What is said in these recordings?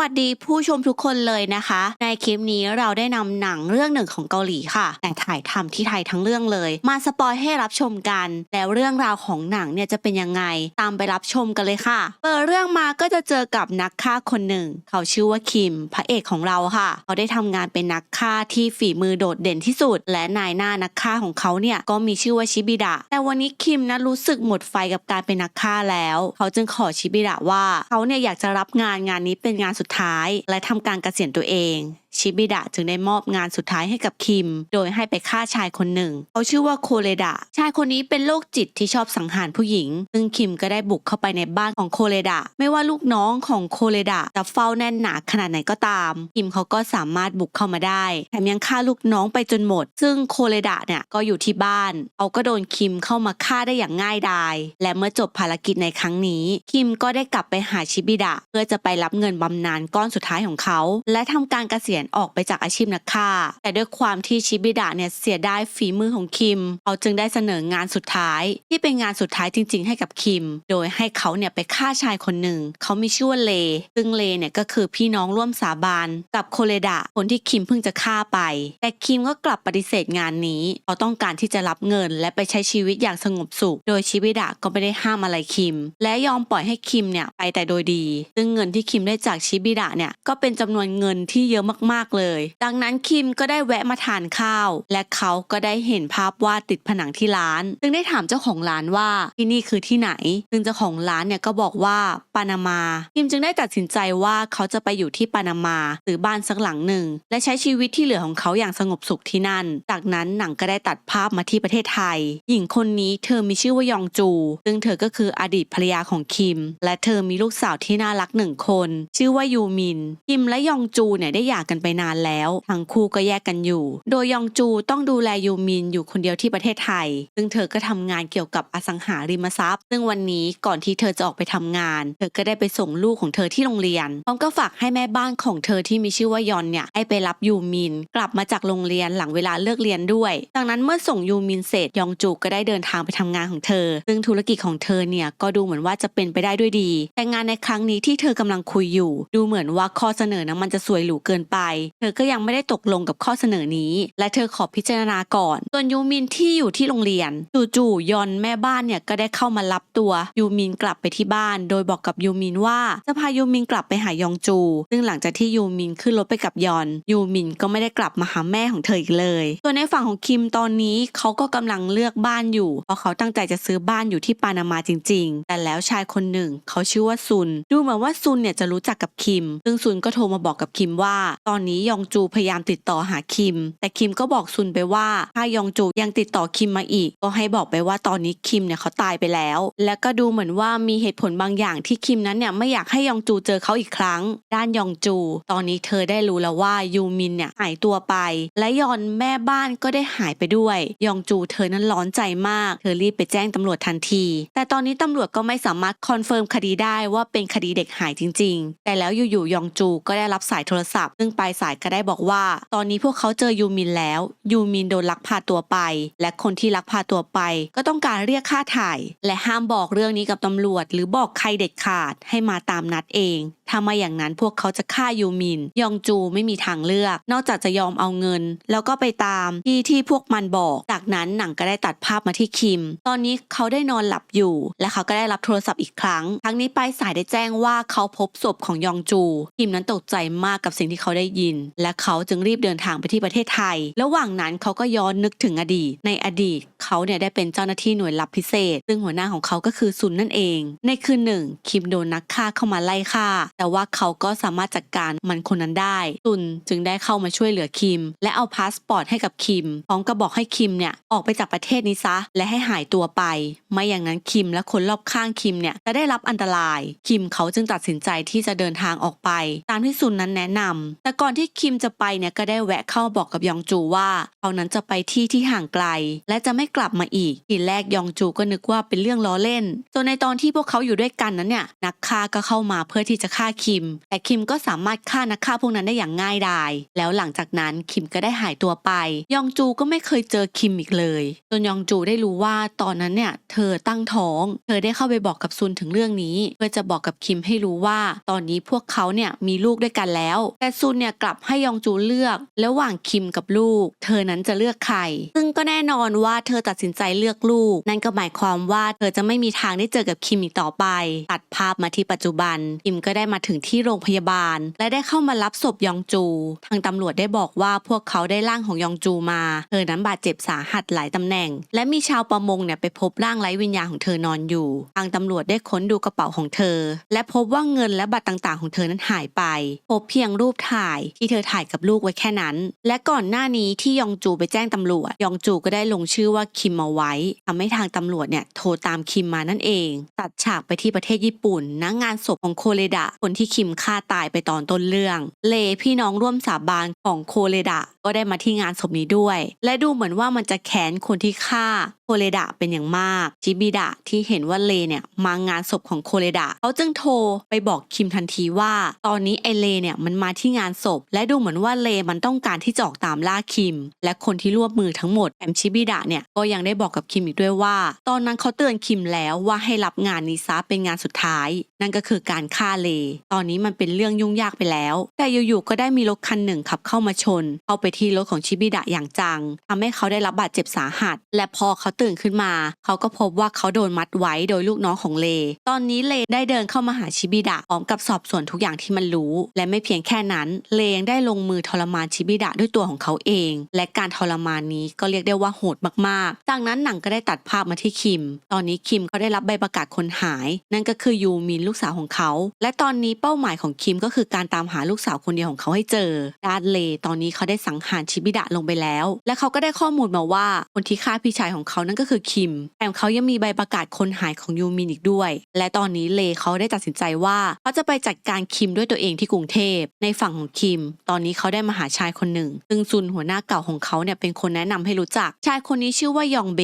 วัสดีผู้ชมทุกคนเลยนะคะ ในคลิปนี้เราได้นำหนังเรื่องหนึ่งของเกาหลีค่ะ แต่ถ่ายทำที่ไทยทั้งเรื่องเลย มาสปอยให้รับชมกัน แล้วเรื่องราวของหนังเนี่ยจะเป็นยังไง ตามไปรับชมกันเลยค่ะ เปิดเรื่องมาก็จะเจอกับนักฆ่าคนหนึ่ง เขาชื่อว่าคิม พระเอกของเราค่ะ เขาได้ทำงานเป็นนักฆ่าที่ฝีมือโดดเด่นที่สุด และนายหน้านักฆ่าของเขาเนี่ยก็มีชื่อว่าชิบิดะ แต่วันนี้คิมนะรู้สึกหมดไฟกับการเป็นนักฆ่าแล้ว เขาจึงขอชิบิดะว่า เขาเนี่ยอยากจะรับงานงานนี้เป็นงานสุดท้าย และทำการเกษียณตัวเอง ชิบิดะจึงได้มอบงานสุดท้ายให้กับคิม โดยให้ไปฆ่าชายคนหนึ่งเขาชื่อว่าโคเลดะชายคนนี้เป็นโรคจิตที่ชอบสังหารผู้หญิง ซึ่งคิมก็ได้บุกเข้าไปในบ้านของโคเลดะไม่ว่าลูกน้องของโคเลดะจะเฝ้าแน่นหนาขนาดไหนก็ตาม คิมเขาก็สามารถบุกเข้ามาได้แถมยังฆ่าลูกน้องไปจนหมด ซึ่งโคเลดะเนี่ยก็อยู่ที่บ้านเขาก็โดนคิมเข้ามาฆ่าได้อย่างง่ายดาย และเมื่อจบภารกิจในครั้งนี้ คิมก็ได้กลับไปหาชิบิดะ เพื่อจะไปรับเงินบำนาญก้อนสุดท้ายของเขา และทำการเกษียณออกไปจากอาชีพนักฆ่า แต่ด้วยความที่ชิบิดะเนี่ยเสียดายฝีมือของคิม เขาจึงได้เสนองานสุดท้าย ที่เป็นงานสุดท้ายจริง ๆ ให้กับคิม โดยให้เขาเนี่ยไปฆ่าชายคนหนึ่ง เขามีชื่อว่าเล ซึ่งเลเนี่ยก็คือพี่น้องร่วมสาบานกับโคเลดะคนที่คิมเพิ่งจะฆ่าไป แต่คิมก็กลับปฏิเสธงานนี้เขาต้องการที่จะรับเงิน และไปใช้ชีวิตอย่างสงบสุข โดยชิบิดะก็ไม่ได้ห้ามอะไรคิม และยอมปล่อยให้คิมเนี่ยไปแต่โดยดี ซึ่งเงินที่คิมได้จากชิบิดะเนี่ยก็เป็นจำนวนเงินที่เยอะมากๆ เลย ดังนั้นคิมก็ได้แวะมาทานข้าว และเขาก็ได้เห็นภาพวาดติดผนังที่ร้าน จึงได้ถามเจ้าของร้านว่าที่นี่คือที่ไหน ซึ่งเจ้าของร้านเนี่ยก็บอกว่าปานามา คิมจึงได้ตัดสินใจว่าเขาจะไปอยู่ที่ปานามาหรือบ้านสักหลังหนึ่ง และใช้ชีวิตที่เหลือของเขาอย่างสงบสุขที่นั่น จากนั้นหนังก็ได้ตัดภาพมาที่ประเทศไทย หญิงคนนี้เธอมีชื่อว่ายองจู ซึ่งเธอก็คืออดีตภรรยาของคิม และเธอมีลูกสาวที่น่ารักหนึ่งคน ชื่อว่ายูมิน คิมและยองจูเนี่ยได้หย่ากันไปนานแล้วทั้งคู่ก็แยกกันอยู่ โดยยองจูต้องดูแลยูมินอยู่คนเดียวที่ประเทศไทย ซึ่งเธอก็ทำงานเกี่ยวกับอสังหาริมทรัพย์ ซึ่งวันนี้ก่อนที่เธอจะออกไปทำงาน เธอก็ได้ไปส่งลูกของเธอที่โรงเรียนพร้อมก็ฝากให้แม่บ้านของเธอที่มีชื่อว่ายอนเนี่ยให้ไปรับยูมิน กลับมาจากโรงเรียนหลังเวลาเลิกเรียนด้วยดังนั้นเมื่อส่งยูมินเสร็จยองจูก็ได้เดินทางไปทำงานของเธอ ซึ่งธุรกิจของเธอเนี่ยก็ดูเหมือนว่าจะเป็นไปได้ด้วยดี แต่งานในครั้งนี้ที่เธอกำลังคุยอยู่ ดูเหมือนว่าข้อเสนอนะมันจะสวยหรูเกินไปเธอก็ยังไม่ได้ตกลงกับข้อเสนอนี้ และเธอขอพิจารณาก่อน ส่วนยูมินที่อยู่ที่โรงเรียน จู่ๆยอนแม่บ้านเนี่ยก็ได้เข้ามารับตัวยูมินกลับไปที่บ้าน โดยบอกกับยูมินว่าจะพายูมินกลับไปหายองจู ซึ่งหลังจากที่ยูมินขึ้นรถไปกับยอน ยูมินก็ไม่ได้กลับมาหาแม่ของเธออีกเลยส่วนในฝั่งของคิมตอนนี้เขาก็กำลังเลือกบ้านอยู่ เพราะเขาตั้งใจจะซื้อบ้านอยู่ที่ปานามาจริง ๆ แต่แล้วชายคนหนึ่งเขาชื่อว่าซุน ดูเหมือนว่าซุนเนี่ยจะรู้จักกับคิม ซึ่งซุนก็โทรมาบอกกับคิมว่า ตอนอนนี้ยองจูพยายามติดต่อหาคิม แต่คิมก็บอกซุนไปว่า ถ้ายองจูยังติดต่อคิมมาอีก ก็ให้บอกไปว่าตอนนี้คิมเนี่ยเขาตายไปแล้ว และก็ดูเหมือนว่ามีเหตุผลบางอย่างที่คิมนั้นเนี่ยไม่อยากให้ยองจูเจอเขาอีกครั้ง ด้านยองจู ตอนนี้เธอได้รู้แล้วว่ายูมินเนี่ยหายตัวไป และยอนแม่บ้านก็ได้หายไปด้วย ยองจูเธอนั้นร้อนใจมาก เธอรีบไปแจ้งตำรวจทันที แต่ตอนนี้ตำรวจก็ไม่สามารถคอนเฟิร์มคดีได้ว่าเป็นคดีเด็กหายจริง ๆ แต่แล้วอยู่ๆยองจูก็ได้รับสายโทรศัพท์ ซึ่งไปายสายก็ได้บอกว่า ตอนนี้พวกเขาเจอยูมินแล้ว ยูมินโดนลักพาตัวไป และคนที่ลักพาตัวไป ก็ต้องการเรียกค่าถ่าย และห้ามบอกเรื่องนี้กับตำรวจ หรือบอกใครเด็ดขาดให้มาตามนัดเองถ้าไม่อย่างนั้นพวกเขาจะฆ่ายูมิน ยองจูไม่มีทางเลือก นอกจากจะยอมเอาเงิน แล้วก็ไปตามที่ที่พวกมันบอก จากนั้นหนังก็ได้ตัดภาพมาที่คิม ตอนนี้เขาได้นอนหลับอยู่ และเขาก็ได้รับโทรศัพท์อีกครั้ง ครั้งนี้ปลายสายได้แจ้งว่าเขาพบศพของยองจู คิมนั้นตกใจมากกับสิ่งที่เขาได้ยิน และเขาจึงรีบเดินทางไปที่ประเทศไทย ระหว่างนั้นเขาก็ย้อนนึกถึงอดีต ในอดีต เขาเนี่ยได้เป็นเจ้าหน้าที่หน่วยลับพิเศษ ซึ่งหัวหน้าของเขาก็คือซุนนั่นเอง ในคืนหนึ่ง คิมโดนนักฆ่าเข้ามาไล่ฆ่า แต่ว่าเขาก็สามารถจัดการมันคนนั้นได้ซุนจึงได้เข้ามาช่วยเหลือคิม และเอาพาสปอร์ตให้กับคิมพร้อมกับบอกให้คิมเนี่ยออกไปจากประเทศนี้ซะ และให้หายตัวไป ไม่อย่างนั้นคิมและคนรอบข้างคิมเนี่ยจะได้รับอันตราย คิมเขาจึงตัดสินใจที่จะเดินทางออกไป ตามที่ซุนนั้นแนะนำแต่ก่อนอนที่คิมจะไปเนี่ยก็ได้แวะเข้าบอกกับยองจูว่าเขานั้นจะไปที่ที่ห่างไกล และจะไม่กลับมาอีก ทีแรกยองจูก็นึกว่าเป็นเรื่องล้อเล่น จนในตอนที่พวกเขาอยู่ด้วยกันนั้นเนี่ยนักฆ่าก็เข้ามาเพื่อที่จะฆ่าคิม แต่คิมก็สามารถฆ่านักฆ่าพวกนั้นได้อย่างง่ายดาย แล้วหลังจากนั้นคิมก็ได้หายตัวไป ยองจูก็ไม่เคยเจอคิมอีกเลย จนยองจูได้รู้ว่าตอนนั้นเนี่ยเธอตั้งท้อง เธอได้เข้าไปบอกกับซุนถึงเรื่องนี้ เพื่อจะบอกกับคิมให้รู้ว่า ตอนนี้พวกเขาเนี่ยมีลูกด้วยกันแล้ว แต่ซุนเนี่ยกลับให้ยองจูเลือก ระหว่างคิมกับลูก เธอนั้นจะเลือกใคร ซึ่งก็แน่นอนว่าเธอตัดสินใจเลือกลูก นั่นก็หมายความว่าเธอจะไม่มีทางได้เจอกับคิมอีกต่อไป ตัดภาพมาที่ปัจจุบัน คิมก็ได้มาถึงที่โรงพยาบาล และได้เข้ามารับศพยองจู ทางตำรวจได้บอกว่าพวกเขาได้ร่างของยองจูมา เธอนั้นบาดเจ็บสาหัสหลายตำแหน่ง และมีชาวประมงเนี่ยไปพบร่างไร้วิญญาณของเธอนอนอยู่ ทางตำรวจได้ค้นดูกระเป๋าของเธอ และพบว่าเงินและบัตรต่างๆ ของเธอนั้นหายไป พบเพียงรูปถ่ายที่เธอถ่ายกับลูกไว้แค่นั้น และก่อนหน้านี้ที่ยองจูไปแจ้งตำรวจ ยองจูก็ได้ลงชื่อว่าคิมเอาไว้ทำให้ทางตำรวจเนี่ยโทรตามคิมมานั่นเอง ตัดฉากไปที่ประเทศญี่ปุ่นณงานศพของโคเรดะ คนที่คิมฆ่าตายไปตอนต้นเรื่อง เลพี่น้องร่วมสาบานของโคเรดะ ก็ได้มาที่งานศพนี้ด้วย และดูเหมือนว่ามันจะแค้นคนที่ฆ่าโคเรดะเป็นอย่างมาก จิบิดะที่เห็นว่าเลเนี่ยมางานศพของโคเรดะเขาจึงโทรไปบอกคิมทันทีว่า ตอนนี้ไอเลเนี่ยมันมาที่งานศพ และดูเหมือนว่าเลมันต้องการที่จะออกตามล่าคิม และคนที่ร่วมมือทั้งหมดแอมชิบิดะเนี่ยก็ยังได้บอกกับคิมอีกด้วยว่า ตอนนั้นเขาเตือนคิมแล้วว่าให้รับงานนี้ซะเป็นงานสุดท้าย นั่นก็คือการฆ่าเล ตอนนี้มันเป็นเรื่องยุ่งยากไปแล้ว แต่อยู่ๆก็ได้มีรถคันหนึ่งขับเข้ามาชนเข้าไปที่รถของชิบิดะอย่างจังทำให้เขาได้รับบาดเจ็บสาหัส และพอเขาตื่นขึ้นมา เขาก็พบว่าเขาโดนมัดไว้โดยลูกน้องของเล ตอนนี้เลได้เดินเข้ามาหาชิบิดะพร้อมกับสอบสวนทุกอย่างที่มันรู้ และไม่เพียงแค่นั้นเลยังได้ลงมือทรมานชิบิดะด้วยตัวของเขาเอง และการทรมานนี้ก็เรียกได้ว่าโหดมากๆ จากนั้นหนังก็ได้ตัดภาพมาที่คิม ตอนนี้คิมเขาได้รับใบประกาศคนหาย นั่นก็คือยูมินลูกสาวของเขา และตอนนี้เป้าหมายของคิมก็คือการตามหาลูกสาวคนเดียวของเขาให้เจอด้านเล ตอนนี้เขาได้สังหารชิบิดะลงไปแล้ว และเขาก็ได้ข้อมูลมาว่าคนที่ฆ่าพี่ชายของเขานั่นก็คือคิมแถมเขายังมีใบประกาศคนหายของยูมินอีกด้วย และตอนนี้เลเขาได้ตัดสินใจว่าเขาจะไปจัดการคิมด้วยตัวเองที่กรุงเทพ ในฝั่งของคิม ตอนนี้เขาได้มาหาชายคนหนึ่ง ซึ่งซุนหัวหน้าเก่าของเขาเนี่ยเป็นคนแนะนำให้รู้จัก ชายคนนี้ชื่อว่ายองเบ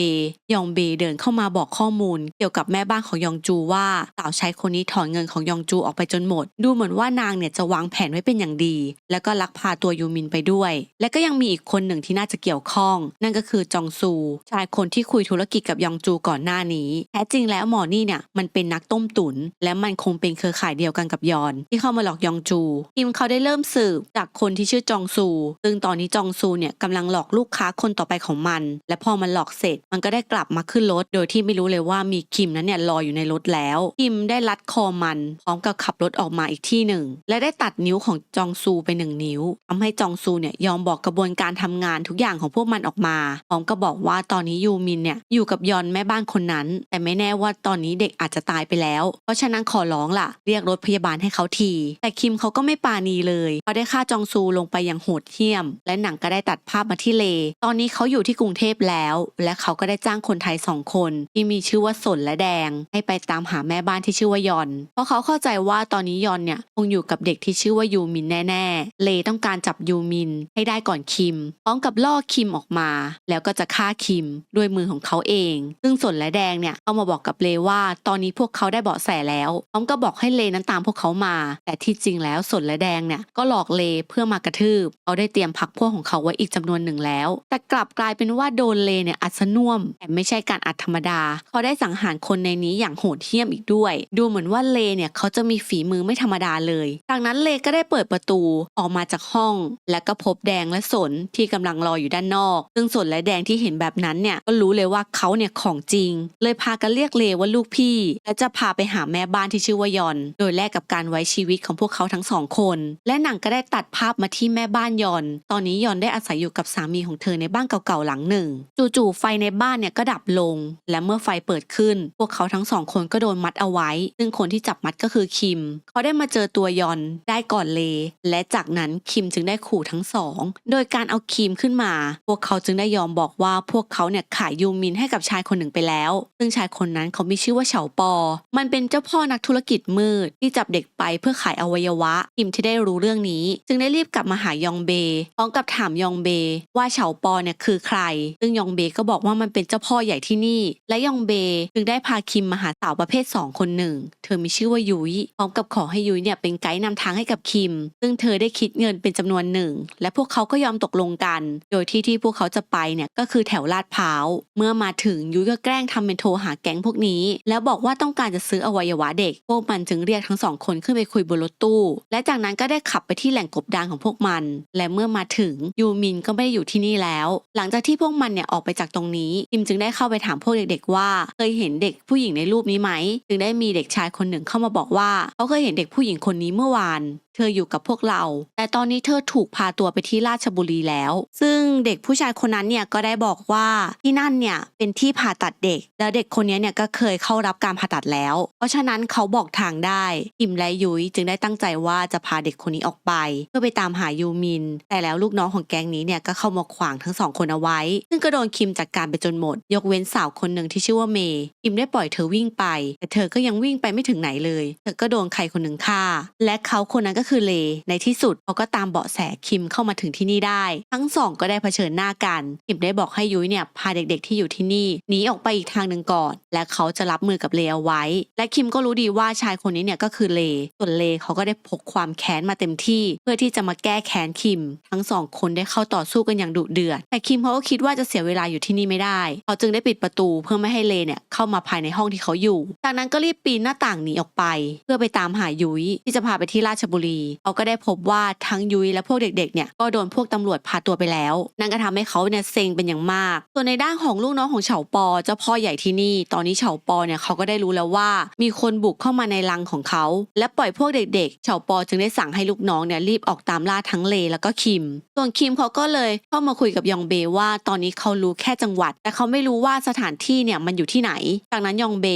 ยองเบเดินเข้ามาบอกข้อมูล เกี่ยวกับแม่บ้านของยองจูว่าสาวใช้คนนี้ถอนเงินของยองจูออกไปจนหมด ดูเหมือนว่านางเนี่ยจะวางแผนไว้เป็นอย่างดี แล้วก็ลักพาตัวยูมินไปด้วย แและก็ยังมีอีกคนหนึ่งที่น่าจะเกี่ยวข้อง นั่นก็คือจองซู ชายคนที่คุยธุรกิจกับยองจูก่อนหน้านี้แท้จริงแล้วหมอนี่เนี่ยมันเป็นนักต้มตุ๋นและมันคงเป็นเครือข่ายเดียวกันกับยอน ที่เข้ามาหลอกยองจูทีมเขาได้เริ่มสืบจากคนที่ชื่อจองซู ซึ่งตอนนี้จองซูเนี่ยกำลังหลอกลูกค้าคนต่อไปของมัน และพอมันหลอกเสร็จ มันก็ได้กลับมาขึ้นรถโดยที่ไม่รู้เลยว่ามีคิมนั้นเนี่ยรออยู่ในรถแล้วคิมได้รัดคอมันพร้อมกับขับรถออกมาอีกที่หนึ่งและได้ตัดนิ้วของจองซูไปหนึ่งนิ้วทำให้จองซูเนี่ยยอมบอกกระบวนการทำงานทุกอย่างของพวกมันออกมา พร้อมกับอกว่าตอนนี้ยูมินเนี่ยอยู่กับยอนแม่บ้านคนนั้น แต่ไม่แน่ว่าตอนนี้เด็กอาจจะตายไปแล้ว เพราะฉะนั้นขอร้องล่ะ เรียกรถพยาบาลให้เขาที แต่คิมเขาก็ไม่ปาณีเลยเขาได้ฆ่าจองซูลงไปอย่างโหดเหี้ยม และหนังก็ได้ตัดภาพมาที่เล ตอนนี้เขาอยู่ที่กรุงเทพแล้ว และเขาก็ได้จ้างคนไทยสองคน ที่มีชื่อว่าสนและแดง ให้ไปตามหาแม่บ้านที่ชื่อว่ายอน เพราะเขาเข้าใจว่าตอนนี้ยอนเนี่ยคงอยู่กับเด็กที่ชื่อว่ายูมินแน่ๆ เลต้องการจับยูมินให้ได้ก่อนคิมพร้อมกับล่อคิมออกมา แล้วก็จะฆ่าคิมด้วยมือของเขาเอง ซึ่งสนและแดงเนี่ยเอามาบอกกับเลว่า ตอนนี้พวกเขาได้เบาะแสแล้วพร้อมกับอกให้เลนั้นตามพวกเขามา แต่ที่จริงแล้วสนและแดงเนี่ยก็หลอกเลเพื่อมากระทืบเขาได้เตรียมพักพวกของเขาไว้อีกจำนวนหนึ่งแล้ว แต่กลับกลายเป็นว่าโดนเลเนี่ยอัดซะน่วมแต่ไม่ใช่การอัดธรรมดา เขาได้สังหารคนในนี้อย่างโหดเหี้ยมอีกด้วย ดูเหมือนว่าเลเนี่ยเขาจะมีฝีมือไม่ธรรมดาเลย จากนั้นเลก็ได้เปิดประตูออกมาจากห้อง และก็พบแดงและสนที่กำลังรออยู่ด้านนอก ซึ่งสนและแดงที่เห็นแบบนั้นเนี่ยก็รู้เลยว่าเขาเนี่ยของจริง เลยพากันเรียกเลว่าลูกพี่ และจะพาไปหาแม่บ้านที่ชื่อว่ายอน โดยแลกกับการไว้ชีวิตของพวกเขาทั้งสองคน และหนังก็ได้ตัดภาพมาที่แม่บ้านยอน ตอนนี้ยอนได้อาศัยอยู่กับสามีของเธอในบ้านเก่าๆหลังหนึ่ง จู่ๆไฟในบ้านเนี่ยก็ดับลง และเมื่อไฟเปิดขึ้น พวกเขาทั้งสองคนก็โดนมัดเอาไว้ ซึ่งคนที่จับมัดก็คือคิม เขาได้มาเจอตัวยอนได้ก่อนเล และจากนั้นคิมจึงได้ขู่ทั้งสองโดยการเอาครีมขึ้นมา พวกเขาจึงได้ยอมบอกว่าพวกเขาเนี่ยขายยูมินให้กับชายคนหนึ่งไปแล้ว ซึ่งชายคนนั้นเขามีชื่อว่าเฉาปอ มันเป็นเจ้าพ่อนักธุรกิจมืดที่จับเด็กไปเพื่อขายอวัยวะคิมที่ได้รู้เรื่องนี้ จึงได้รีบกลับมาหายองเบพร้อมกับถามยองเบว่าเฉาปอเนี่ยคือใคร ซึ่งยองเบก็บอกว่ามันเป็นเจ้าพ่อใหญ่ที่นี่ และยองเบจึงได้พาคิมมาหาสาวประเภท 2 คนหนึ่ง เธอมีชื่อว่ายุ้ยพร้อมกับขอให้ยุ้ยเนี่ยเป็นไกด์นำทางให้กับคิม ซึ่งเธอได้คิดเงินเป็นจำนวนหนึ่ง และพวกเขาก็ก็ยอมตกลงกัน โดยที่ที่พวกเขาจะไปเนี่ยก็คือแถวลาดพร้าวเมื่อมาถึงยุ้ยก็แกล้งทำเป็นโทรหาแก๊งพวกนี้ แล้วบอกว่าต้องการจะซื้ออวัยวะเด็ก พวกมันจึงเรียกทั้งสองคนขึ้นไปคุยบนรถตู้ และจากนั้นก็ได้ขับไปที่แหล่งกบดานของพวกมัน และเมื่อมาถึงยูมินก็ไม่ได้อยู่ที่นี่แล้ว หลังจากที่พวกมันเนี่ยออกไปจากตรงนี้คิมจึงได้เข้าไปถามพวกเด็กๆว่า เคยเห็นเด็กผู้หญิงในรูปนี้ไหมจึงได้มีเด็กชายคนหนึ่งเข้ามาบอกว่าเขาเคยเห็นเด็กผู้หญิงคนนี้เมื่อวาน เธออยู่กับพวกเรา แต่ตอนนี้เธอถูกพาตัวไปที่ราชบุรีแล้ว ซึ่งเด็กผู้ชายคนนั้นเนี่ยก็ได้บอกว่าที่นั่นเนี่ยเป็นที่ผ่าตัดเด็ก แล้วเด็กคนนี้เนี่ยก็เคยเข้ารับการผ่าตัดแล้ว เพราะฉะนั้นเขาบอกทางได้อิมและยุ้ยจึงได้ตั้งใจว่าจะพาเด็กคนนี้ออกไป เพื่อไปตามหายูมิน แต่แล้วลูกน้องของแก๊งนี้เนี่ยก็เข้ามาขวางทั้งสองคนเอาไว้ ซึ่งก็โดนคิมจัดการไปจนหมด ยกเว้นสาวคนหนึ่งที่ชื่อว่าเมย์คิมได้ปล่อยเธอวิ่งไป แต่เธอก็ยังวิ่งไปไม่ถึงไหนเลย เธอก็โดนใครคนหนึ่งฆ่า และเขาคนนั้นก็คือเล ในที่สุดเขาก็ตามเบาะแสคิมเข้ามาถึงที่นี่ได้ ทั้งสองก็ได้เผชิญหน้ากัน คิมได้บอกให้ยุ้ยเนี่ยพาเด็กๆที่อยู่ที่นี่หนีออกไปอีกทางหนึ่งก่อน และเขาจะรับมือกับเลเอาไว้ และคิมก็รู้ดีว่าชายคนนี้เนี่ยก็คือเล ส่วนเลเขาก็ได้พกความแค้นมาเต็มที่ เพื่อที่จะมาแก้แค้นคิม ทั้งสองคนได้เข้าต่อสู้กันอย่างดุเดือด แต่คิมเขาก็คิดว่าจะเสียเวลาอยู่ที่นี่ไม่ได้ เขาจึงได้ปิดประตูเพื่อไม่ให้เลเนี่ยเข้ามาภายในห้องที่เขาอยู่ จากนั้นก็รีบปีนหน้าต่างหนีออกไป เพื่อไปตามหายุ้ยที่จะพาไปที่ราชบุรีเขาก็ได้พบว่าทั้งยุ้ยและพวกเด็กๆเนี่ยก็โดนพวกตำรวจพาตัวไปแล้ว นั่นก็ทำให้เขาเนี่ยเซ็งเป็นอย่างมาก ส่วนในด้านของลูกน้องของเฉาปอเจ้าพ่อใหญ่ที่นี่ ตอนนี้เฉาปอเนี่ยเขาก็ได้รู้แล้วว่า มีคนบุกเข้ามาในรังของเขา และปล่อยพวกเด็กๆเฉาปอจึงได้สั่งให้ลูกน้องเนี่ยรีบออกตามล่าทั้งเลแล้วก็คิม ส่วนคิมเขาก็เลยเข้ามาคุยกับยองเบว่า ตอนนี้เขารู้แค่จังหวัด แต่เขาไม่รู้ว่าสถานที่เนี่ยมันอยู่ที่ไหน จากนั้นยองเบ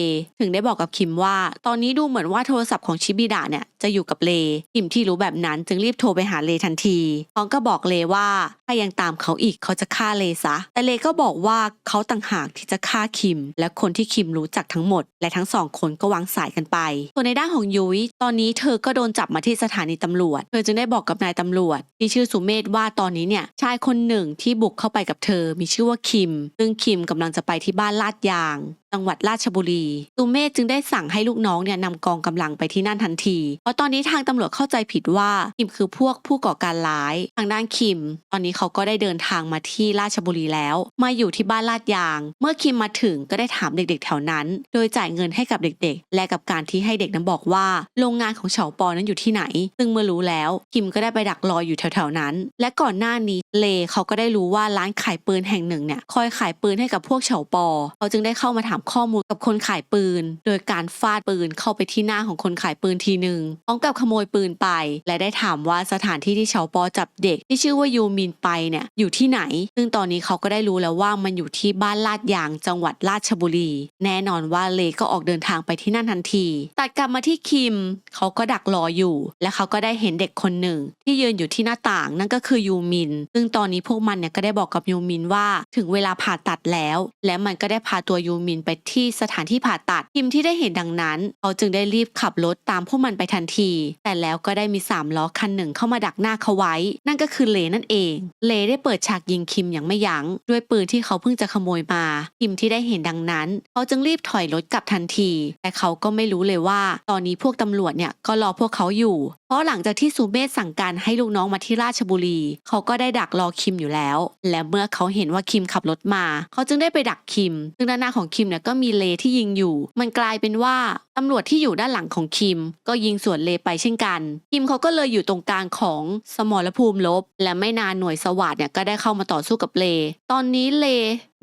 ถึงได้บอกกับคิมว่า ตอนนี้ดูเหมือนว่าโทรศัพท์ของชิบิดะเนี่ยจะอยู่กับเลคิมที่รู้แบบนั้นจึงรีบโทรไปหาเลทันทีพร้อมก็บอกเลว่าถ้ายังตามเขาอีกเขาจะฆ่าเลซะ แต่เลก็บอกว่าเขาต่างหากที่จะฆ่าคิม และคนที่คิมรู้จักทั้งหมด และทั้งสองคนก็วางสายกันไปส่วนในด้านของยุ้ยตอนนี้เธอก็โดนจับมาที่สถานีตำรวจ เธอจึงได้บอกกับนายตำรวจ ที่ชื่อสุเมธว่าตอนนี้เนี่ยชายคนหนึ่งที่บุกเข้าไปกับเธอมีชื่อว่าคิม ซึ่งคิมกำลังจะไปที่บ้านลาดยางจังหวัดราชบุรีสุเมธจึงได้สั่งให้ลูกน้องเนี่ยนำกองกำลังไปที่นั่นทันที เพราะตอนนี้ทางตำรวจเข้าใจผิดว่าคิมคือพวกผู้ก่อการร้าย ทางด้านคิม ตอนนี้เขาก็ได้เดินทางมาที่ราชบุรีแล้ว มาอยู่ที่บ้านลาดยาง เมื่อคิมมาถึงก็ได้ถามเด็กๆ แถวนั้น โดยจ่ายเงินให้กับเด็กๆ และกับการที่ให้เด็กนั้นบอกว่า โรงงานของเฉาปอนั้นอยู่ที่ไหน ซึ่งเมื่อรู้แล้วคิมก็ได้ไปดักรออยู่แถวๆนั้น และก่อนหน้านี้เลเขาก็ได้รู้ว่าร้านขายปืนแห่งหนึ่งเนี่ยคอยขายปืนให้กับพวกเฉาปอ เขาจึงได้เข้ามาถามข้อมูลกับคนขายปืน โดยการฟาดปืนเข้าไปที่หน้าของคนขายปืนทีหนึ่งพร้อมกับขโมยปืนไป และได้ถามว่าสถานที่ที่เฉาปอจับเด็ก ที่ชื่อว่ายูมินไปเนี่ยอยู่ที่ไหน ซึ่งตอนนี้เขาก็ได้รู้แล้วว่ามันอยู่ที่บ้านลาดยางจังหวัดราชบุรี แน่นอนว่าเลก็ออกเดินทางไปที่นั่นทันที ตัดกลับมาที่คิม เขาก็ดักรออยู่ และเขาก็ได้เห็นเด็กคนหนึ่ง ที่ยืนอยู่ที่หน้าต่างนั่นก็คือยูมิน ซึ่งตอนนี้พวกมันเนี่ยก็ได้บอกกับยูมินว่า ถึงเวลาผ่าตัดแล้ว และมันก็ได้พาตัวยูมินไปที่สถานที่ผ่าตัดคิมที่ได้เห็นดังนั้น เขาจึงได้รีบขับรถตามพวกมันไปทันที แต่แล้วก็ได้มีสามล้อคันหนึ่งเข้ามาดักหน้าเขาไว้ นั่นก็คือเลนั่นเอง เลได้เปิดฉากยิงคิมอย่างไม่ยัง้ง ด้วยปืนที่เขาเพิ่งจะขโมยมา คิมที่ได้เห็นดังนั้น เขาจึงรีบถอยรถกลับทันที แต่เขาก็ไม่รู้เลยว่า ตอนนี้พวกตำรวจเนี่ยก็รอพวกเขาอยู่ เพราะหลังจากที่ซูเมธสั่งการให้ลูกน้องมาที่ราชบุรี เขาก็ได้ดักรอคิมอยู่แล้ว และเมื่อเขาเห็นว่าคิมขับรถมา เขาจึงได้ไปดักคิม ซึ่งด้านหน้าของคิมเนี่ยก็มีเลที่ยิงอยู่ มันกลายเป็นว่าตำรวจที่อยู่ด้านหลังของคิม ก็ยิงสวนเลไปเช่นกัน คิมเขาก็เลยอยู่ตรงกลางของสมรภูมิลบ และไม่นานหน่วยสวัสดเนี่ยก็ได้เข้ามาต่อสู้กับเล ตอนนี้เล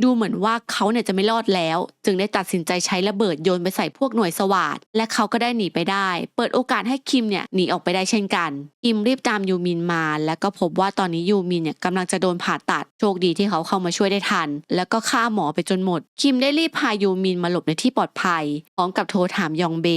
ดูเหมือนว่าเขาเนี่ยจะไม่รอดแล้ว จึงได้ตัดสินใจใช้ระเบิดโยนไปใส่พวกหน่วยสวัสดและเขาก็ได้หนีไปได้ เปิดโอกาสให้คิมเนี่ยหนีออกไปได้เช่นกัน คิมรีบตามยูมินมา แล้วก็พบว่าตอนนี้ยูมินเนี่ยกำลังจะโดนผ่าตัดโชคดีที่เขาเข้ามาช่วยได้ทัน แล้วก็ฆ่าหมอไปจนหมด คิมได้รีบพายูมินมาหลบในที่ปลอดภัยพร้อมกับโทรถามยองเบ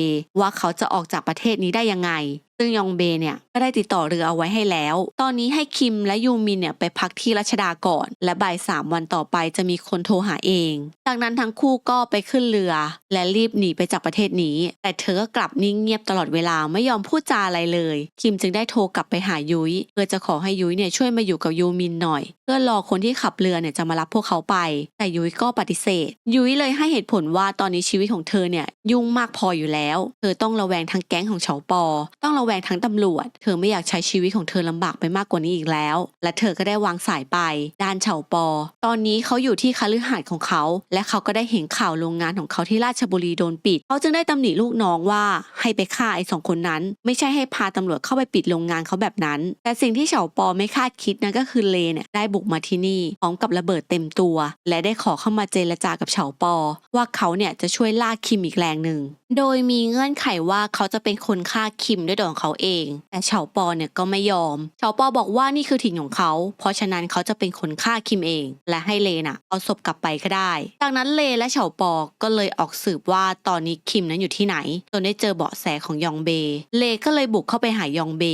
ว่าเขาจะออกจากประเทศนี้ได้ยังไง ซึ่งยองเบเนี่ยก็ได้ติดต่อเรือเอาไว้ให้แล้ว ตอนนี้ให้คิมและยูมินเนี่ยไปพักที่รัชดาก่อน และบ่ายสามวันต่อไปจะมีคนโทรหาเอง จากนั้นทั้งคู่ก็ไปขึ้นเรือ และรีบหนีไปจากประเทศนี้ แต่เธอก็กลับนิ่งเงียบตลอดเวลาไม่ยอมพูดจาอะไรเลย คิมจึงได้โทรกลับไปหายุ้ยเพื่อจะขอให้ยุ้ยเนี่ยช่วยมาอยู่กับยูมินหน่อย เพื่อรอคนที่ขับเรือเนี่ยจะมารับพวกเขาไป แต่ยุ้ยก็ปฏิเสธ ยุ้ยเลยให้เหตุผลว่าตอนนี้ชีวิตของเธอเนี่ย ยุ่งมากพออยู่แล้ว เธอต้องระแวงทั้งแก๊งของเฉาปอ ต้องระแวงทั้งตำรวจ เธอไม่อยากใช้ชีวิตของเธอลำบากไปมากกว่านี้อีกแล้ว และเธอก็ได้วางสายไป ด้านเฉาปอ ตอนนี้เขาอยู่ที่คฤหาสน์ของเขา และเขาก็ได้เห็นข่าวโรงงานของเขาที่ราชบุรีโดนปิด เขาจึงได้ตำหนิลูกน้องว่าให้ไปฆ่าไอ้สองคนนั้น ไม่ใช่ให้พาตำรวจเข้าไปปิดโรงงานเขาแบบนั้น แต่สิ่งที่เฉาปอไม่คาดคิดนั่นก็คือเลเนี่ยได้บุกมาที่นี่พร้อมกับระเบิดเต็มตัว และได้ขอเข้ามาเจรจากับเฉาปอ ว่าเขาเนี่ยจะช่วยล่าคิมอีกแรงหนึ่ง โดยมีเงื่อนไขว่าเขาจะเป็นคนฆ่าคิมด้วยตัวของเขาเอง แต่เฉาปอเนี่ยก็ไม่ยอม เฉาปอบอกว่านี่คือถิ่นของเขา เพราะฉะนั้นเขาจะเป็นคนฆ่าคิมเอง และให้เลน่ะ เอาศพกลับไปก็ได้ จากนั้นเลและเฉาปอก็เลยออกสืบว่าตอนนี้คิมนั้นอยู่ที่ไหน จนได้เจอเบาะแสของยองเบ เลก็เลยบุกเข้าไปหายองเบ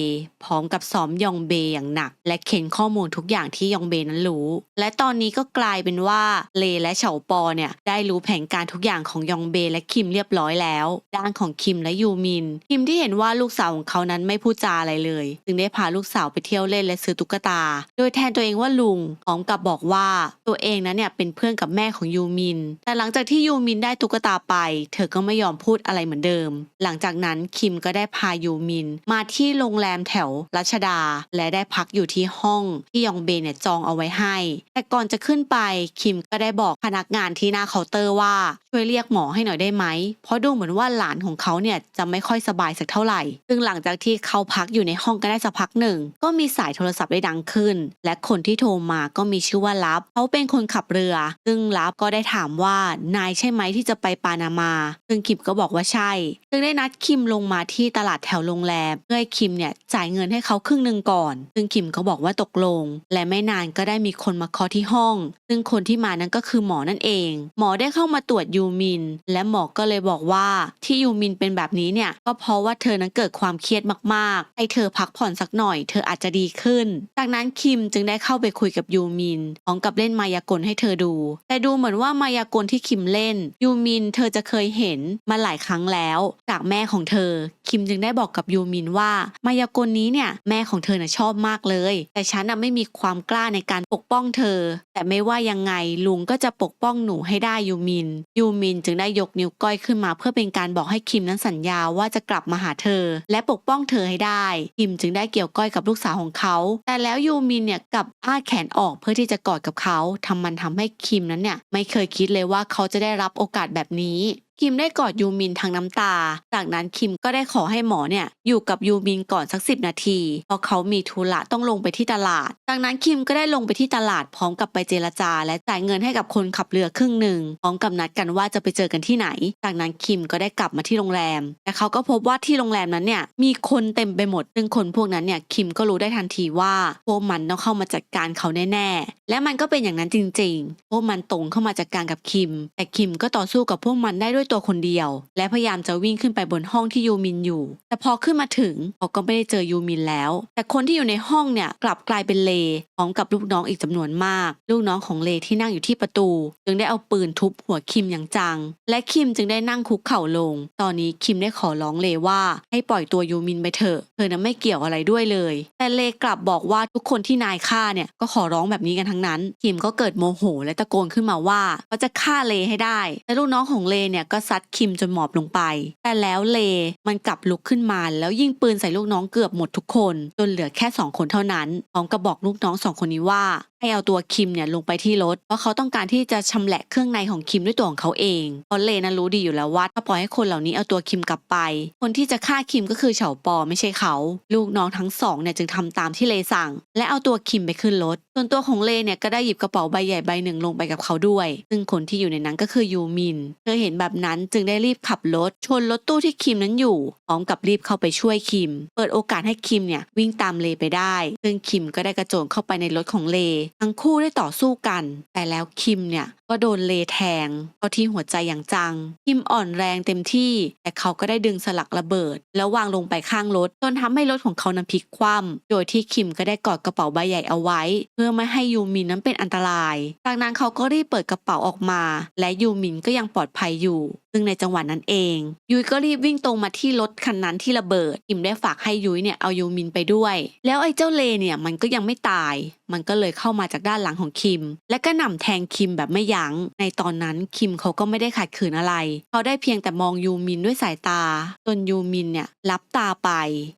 พร้อมกับซ้อมยองเบอย่างหนัก และเข็นข้อมูลทุกอย่างที่ยองเบนั้นรู้ และตอนนี้ก็กลายเป็นว่าเลและเฉาปอเนี่ยได้รู้แผนการทุกอย่างของยองเบและคิมเรียบร้อยแล้ว ด้านของคิมและยูมิน คิมที่เห็นว่าลูกสาวของเขานั้นไม่พูดจาอะไรเลย จึงได้พาลูกสาวไปเที่ยวเล่นและซื้อตุ๊กตา โดยแทนตัวเองว่าลุงพร้อมกับบอกว่าตัวเองนั้นเนี่ยเป็นเพื่อนกับแม่ของยูมิน แต่หลังจากที่ยูมินได้ตุ๊กตาไป เธอก็ไม่ยอมพูดอะไรเหมือนเดิม หลังจากนั้นคิมก็ได้พายูมิน มาที่โรงแรมแถวรัชดา และได้พักอยู่ที่ห้องที่ยองเบเนี่ยจองเอาไว้ให้ แต่ก่อนจะขึ้นไปคิมก็ได้บอกพนักงานที่หน้าเคาน์เตอร์ว่าช่วยเรียกหมอให้หน่อยได้ไหมเพราะดูเหมือนว่าหลานของเขาเนี่ยจะไม่ค่อยสบายสักเท่าไหร่ ซึ่งหลังจากที่เขาพักอยู่ในห้องก็ได้สักพักหนึ่ง ก็มีสายโทรศัพท์ได้ดังขึ้น และคนที่โทรมาก็มีชื่อว่าลับ เขาเป็นคนขับเรือ ซึ่งลับก็ได้ถามว่านายใช่ไหมที่จะไปปานามา ซึ่งคิมก็บอกว่าใช่จึงได้นัดคิมลงมาที่ตลาดแถวโรงแรมเพื่อให้คิมเนี่ยจ่ายเงินให้เขาครึ่งหนึ่งก่อน ซึ่งคิมก็บอกว่าตกลง และไม่นานก็ได้มีคนมาเคาะที่ห้อง ซึ่งคนที่มานั้นก็คือหมอนั่นเอง หมอได้เข้ามาตรวจยูมิน และหมอก็เลยบอกว่าที่ยูมินเป็นแบบนี้เนี่ยก็เพราะว่าเธอนั้นเกิดความเครียดมากๆ ให้เธอพักผ่อนสักหน่อยเธออาจจะดีขึ้น จากนั้นคิมจึงได้เข้าไปคุยกับยูมินพร้อมกับเล่นมายากลให้เธอดู แต่ดูเหมือนว่ามายากลที่คิมเล่น ยูมินเธอจะเคยเห็นมาหลายครั้งแล้ว จากแม่ของเธอ คิมจึงได้บอกกับยูมินว่ามายากลนี้เนี่ยแม่ของเธอน่ะชอบมากเลย แต่ฉันน่ะไม่มีความกล้าในการปกป้องเธอ แต่ไม่ว่ายังไงลุงก็จะปกป้องหนูให้ได้ยูมิน ยูมินจึงได้ยกนิ้วก้อยขึ้นมาเพื่อเป็นการบอกให้คิมนั้นสัญญาว่าจะกลับมาหาเธอ และปกป้องเธอให้ได้ คิมจึงได้เกี่ยวก้อยกับลูกสาวของเขา แต่แล้วยูมินเนี่ยกลับอ้าแขนออกเพื่อที่จะกอดกับเขาทำมันทำให้คิมนั้นเนี่ยไม่เคยคิดเลยว่าเขาจะได้รับโอกาสแบบนี้ คิมได้กอดยูมินทางน้ำตา จากนั้นคิมก็ได้ขอให้หมอเนี่ยอยู่กับยูมินก่อนสักสินาที เพราะเขามีธุระต้องลงไปที่ตลาด จากนั้นคิมก็ได้ลงไปที่ตลาดพร้อมกับไปเจรจา และจ่ายเงินให้กับคนขับเรือครึ่งหนึ่งพร้อมกับนัดกันว่าจะไปเจอกันที่ไหน จากนั้นคิมก็ได้กลับมาที่โรงแรม แต่เขาก็พบว่าที่โรงแรมนั้นเนี่ยมีคนเต็มไปหมด ซึ่งคนพวกนั้นเนี่ยคิมก็รู้ได้ทันทีว่าพวกมันต้องเข้ามาจัดการเขาแน่ๆ และมันก็เป็นอย่างนั้นจริง ๆ พวกมันตรงเข้ามาจัดการกับคิม แต่คิมก็ต่อสู้กับพวกมันได้ด้วยตัวคนเดียว และพยายามจะวิ่งขึ้นไปบนห้องที่ยูมินอยู่ แต่พอขึ้นมาถึงเขาก็ไม่ได้เจอยูมินแล้ว แต่คนที่อยู่ในห้องเนี่ยกลับกลายเป็นเลพร้อมกับลูกน้องอีกจำนวนมาก ลูกน้องของเลที่นั่งอยู่ที่ประตู จึงได้เอาปืนทุบหัวคิมอย่างจัง และคิมจึงได้นั่งคุกเข่าลง ตอนนี้คิมได้ขอร้องเลว่า ให้ปล่อยตัวยูมินไปเถอะเธอนั้นไม่เกี่ยวอะไรด้วยเลย แต่เลกลับบอกว่าทุกคนที่นายฆ่าเนี่ยก็ขอร้องแบบนี้กันทั้งนั้น คิมก็เกิดโมโห และตะโกนขึ้นมาว่าเขาจะฆ่าเลให้ได้แต่ลูกน้องของเลเนี่ยก็ซัดคิมจนหมอบลงไป แต่แล้วเลมันกลับลุกขึ้นมา แล้วยิงปืนใส่ลูกน้องเกือบหมดทุกคน จนเหลือแค่สองคนเท่านั้นพร้อมกับบอกลูกน้องสองคนนี้ว่าให้เอาตัวคิมเนี่ยลงไปที่รถเพราะเขาต้องการที่จะชำแหละเครื่องในของคิมด้วยตัวของเขาเองเพราะเลนั้นรู้ดีอยู่แล้วว่าถ้าปล่อยให้คนเหล่านี้เอาตัวคิมกลับไป คนที่จะฆ่าคิมก็คือเฉาปอไม่ใช่เขา ลูกน้องทั้งสองเนี่ยจึงทำตามที่เลสั่ง และเอาตัวคิมไปขึ้นรถส่วนตัวของเลเนี่ยก็ได้หยิบกระเป๋าใบใหญ่ใบหนึ่งลงไปกับเขาด้วย ซึ่งคนที่อยู่ในนั้นก็คือยูมิน เธอเห็นแบบนั้นจึงได้รีบขับรถชนรถตู้ที่คิมนั้นอยู่พร้อมกับรีบเข้าไปช่วยคิม เปิดโอกาสให้คิมเนี่ยวิ่งตามเลไปได้ ซึ่งคิมก็ได้กระโจนเข้าไปในรถของเล ทั้งคู่ได้ต่อสู้กัน แต่แล้วคิมเนี่ยก็โดนเลแทงเข้าที่หัวใจอย่างจังคิมอ่อนแรงเต็มที่ แต่เขาก็ได้ดึงสลักระเบิด แล้ววางลงไปข้างรถจนทำให้รถของเขานั้นพลิกคว่ำโดยที่คิมก็ได้กอดกระเป๋าใบใหญ่เอาไว้ เพื่อไม่ให้ยูมินนั้นเป็นอันตราย จากนั้นเขาก็รีบเปิดกระเป๋าออกมา และยูมินก็ยังปลอดภัยอยู่ ซึ่งในจังหวะนั้นเอง ยุ้ยก็รีบวิ่งตรงมาที่รถคันนั้นที่ระเบิดคิมได้ฝากให้ยุ้ยเนี่ยเอายูมินไปด้วย แล้วไอ้เจ้าเลเนี่ยมันก็ยังไม่ตาย มันก็เลยเข้ามาจากด้านหลังของคิม และก็หน่ำแทงคิมแบบไม่ยัง้ง ในตอนนั้นคิมเขาก็ไม่ได้ขัดขืนอะไรเขาได้เพียงแต่มองยูมินด้วยสายตาจนยูมินเนี่ยรับตาไป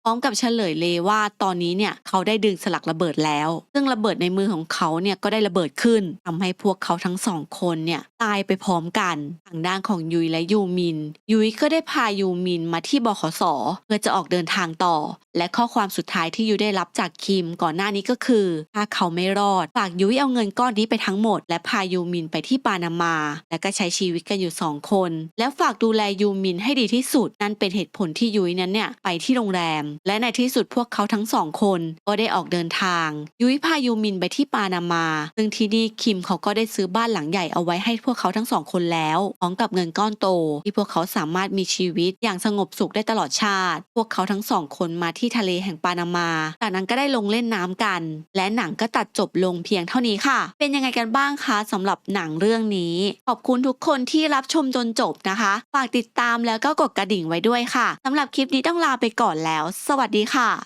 พร้อมกับเฉลยเลว่าตอนนี้เนี่ยเขาได้ดึงสลักระเบิดแล้ว ซึ่งระเบิดในมือของเขาเนี่ยก็ได้ระเบิดขึ้นทำให้พวกเขาทั้งสองคนเนี่ยตายไปพร้อมกันทางด้านของยุยและยูมิน ยุ้ยก็ได้พายูมินมาที่บขสเพื่อจะออกเดินทางต่อ และข้อความสุดท้ายที่ยุยได้รับจากคิมก่อนหน้านี้ก็คือถ้าเขาไม่รอดฝากยุ้ยเอาเงินก้อนนี้ไปทั้งหมด และพายูมินไปที่ปานามา และก็ใช้ชีวิตกันอยู่สองคน แล้วฝากดูแลยูมินให้ดีที่สุด นั่นเป็นเหตุผลที่ยุ้ยนั้นเนี่ยไปที่โรงแรม และในที่สุดพวกเขาทั้งสองคนก็ได้ออกเดินทาง ยุ้ยพายูมินไปที่ปานามาซึ่งที่นี่คิมเขาก็ได้ซื้อบ้านหลังใหญ่เอาไว้ให้พวกเขาทั้งสองคนแล้วพร้อมกับเงินก้อนโตที่พวกเขาสามารถมีชีวิตอย่างสงบสุขได้ตลอดชาติ พวกเขาทั้งสองคนมาที่ทะเลแห่งปานามา จากนั้นก็ได้ลงเล่นน้ำกัน และหนังก็ตัดจบลงเพียงเท่านี้ค่ะ เป็นยังไงกันบ้างคะสำหรับหนังเรื่องนี้ ขอบคุณทุกคนที่รับชมจนจบนะคะ ฝากติดตามแล้วก็กดกระดิ่งไว้ด้วยค่ะสำหรับคลิปนี้ต้องลาไปก่อนแล้ว สวัสดีค่ะ